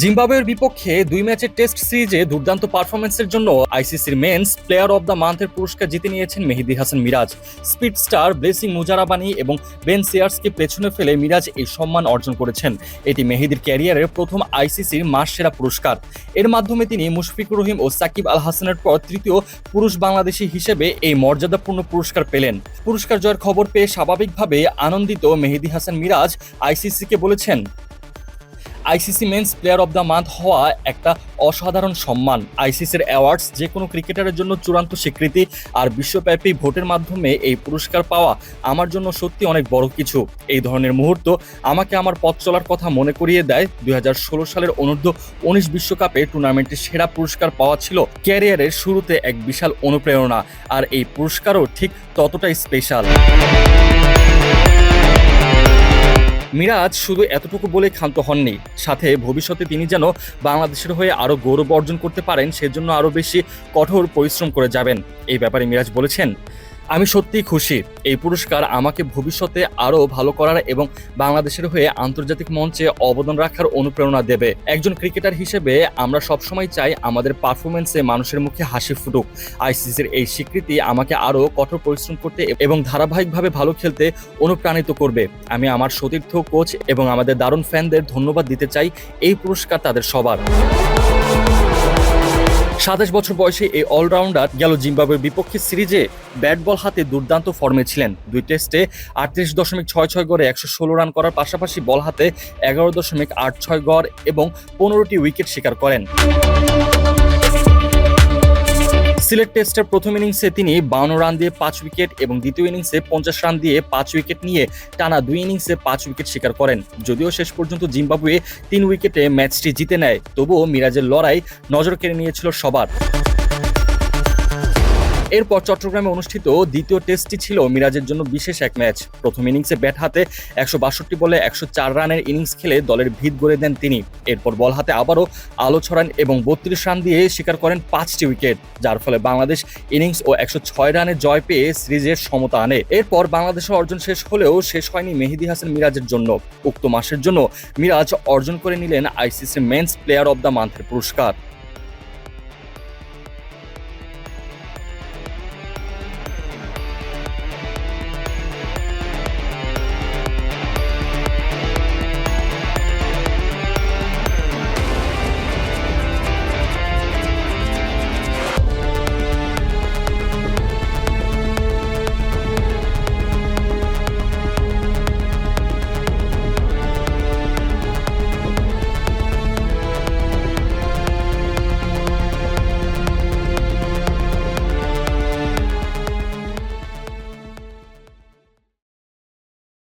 জিম্বাবুয়ের বিপক্ষে দুই ম্যাচের টেস্ট সিরিজে দুর্দান্ত পারফরমেন্সের জন্য আইসিসির মেন্স প্লেয়ার অব দ্য মান্থের পুরস্কার জিতে নিয়েছেন Mehedi Hasan Miraz. Speed star Blessing Muzarabani এবং বেন সিয়ার্সকে পেছনে ফেলে মিরাজ এই সম্মান অর্জন করেছেন। এটি মেহেদির ক্যারিয়ারের প্রথম আইসিসির মাস সেরা পুরস্কার। এর মাধ্যমে তিনি মুশফিকুর রহিম ও সাকিব আল হাসানের পর তৃতীয় পুরুষ বাংলাদেশি হিসেবে এই মর্যাদাপূর্ণ পুরস্কার পেলেন। পুরস্কার জয়ের খবর পেয়ে স্বাভাবিকভাবে আনন্দিত মেহেদি হাসান মিরাজ আইসিসিকে বলেছেন ICC men's player of the month হওয়া একটা অসাধারণ সম্মান। আইসিসির অ্যাওয়ার্ডস যে কোনো ক্রিকেটারের জন্য চূড়ান্ত স্বীকৃতি আর বিশ্বব্যাপী ভোটের মাধ্যমে এই পুরস্কার পাওয়া আমার জন্য সত্যি অনেক বড় কিছু। এই ধরনের মুহূর্ত আমাকে আমার পথ চলার কথা মনে করিয়ে দেয়। দুই হাজার ষোলো সালের অনূর্ধ্ব উনিশ বিশ্বকাপে টুর্নামেন্টের সেরা পুরস্কার পাওয়া ছিল ক্যারিয়ারের শুরুতে এক বিশাল অনুপ্রেরণা। আর এই পুরস্কারও ঠিক ততটাই স্পেশাল মিরাজ শুধু এতটুকু বলে ক্ষান্ত হননি। সাথে ভবিষ্যতে তিনি যেন বাংলাদেশের হয়ে আরও গৌরব অর্জন করতে পারেন, সেজন্য আরও বেশি কঠোর পরিশ্রম করে যাবেন। এই ব্যাপারে মিরাজ বলেছেন আমি সত্যিই খুশি। এই পুরস্কার আমাকে ভবিষ্যতে আরও ভালো করার এবং বাংলাদেশের হয়ে আন্তর্জাতিক মঞ্চে অবদান রাখার অনুপ্রেরণা দেবে। একজন ক্রিকেটার হিসেবে আমরা সবসময় চাই আমাদের পারফরমেন্সে মানুষের মুখে হাসি ফুটুক। আইসিসির এই স্বীকৃতি আমাকে আরও কঠোর পরিশ্রম করতে এবং ধারাবাহিকভাবে ভালো খেলতে অনুপ্রাণিত করবে। আমি আমার সতীর্থ, কোচ এবং আমাদের দারুণ ফ্যানদের ধন্যবাদ দিতে চাই। এই পুরস্কার তাদের সবার। সাতাশ বছর বয়সে এই অলরাউন্ডার গেল জিম্বাবুয়ের বিপক্ষে সিরিজে ব্যাট বল হাতে দুর্দান্ত ফর্মে ছিলেন। দুই টেস্টে আটত্রিশ দশমিক ছয় ছয় গড়ে একশো ষোলো রান করার পাশাপাশি বল হাতে এগারো দশমিক আট ছয় গড় এবং পনেরোটি উইকেট শিকার করেন। সিলেট টেস্টের প্রথম ইনিংসে তিনি বাউন্ন রান দিয়ে পাঁচ উইকেট এবং দ্বিতীয় ইনিংসে পঞ্চাশ রান দিয়ে পাঁচ উইকেট নিয়ে টানা দুই ইনিংসে পাঁচ উইকেট শিকার করেন। যদিও শেষ পর্যন্ত জিম্বাবুয়ে তিন উইকেটে ম্যাচটি জিতে নেয়, তবুও মিরাজের লড়াই নজর কেড়ে নিয়েছিল সবার। এরপর চট্টগ্রামে অনুষ্ঠিত দ্বিতীয় টেস্টটি ছিল মিরাজের জন্য বিশেষ এক ম্যাচ। প্রথম ইনিংসে ব্যাট হাতে একশো বাষট্টি বলে একশো চার রানের ইনিংস খেলে দলের ভিত গড়ে দেন তিনি। এরপর বল হাতে আবারও আলো ছড়ান এবং বত্রিশ রান দিয়ে শিকার করেন পাঁচটি উইকেট, যার ফলে বাংলাদেশ ইনিংস ও একশো ছয় রানে জয় পেয়ে সিরিজের সমতা আনে। এরপর বাংলাদেশের অর্জন শেষ হলেও শেষ হয়নি মেহেদি হাসান মিরাজের জন্য। উক্ত মাসের জন্য মিরাজ অর্জন করে নিলেন ICC men's player of the মান্থের পুরস্কার।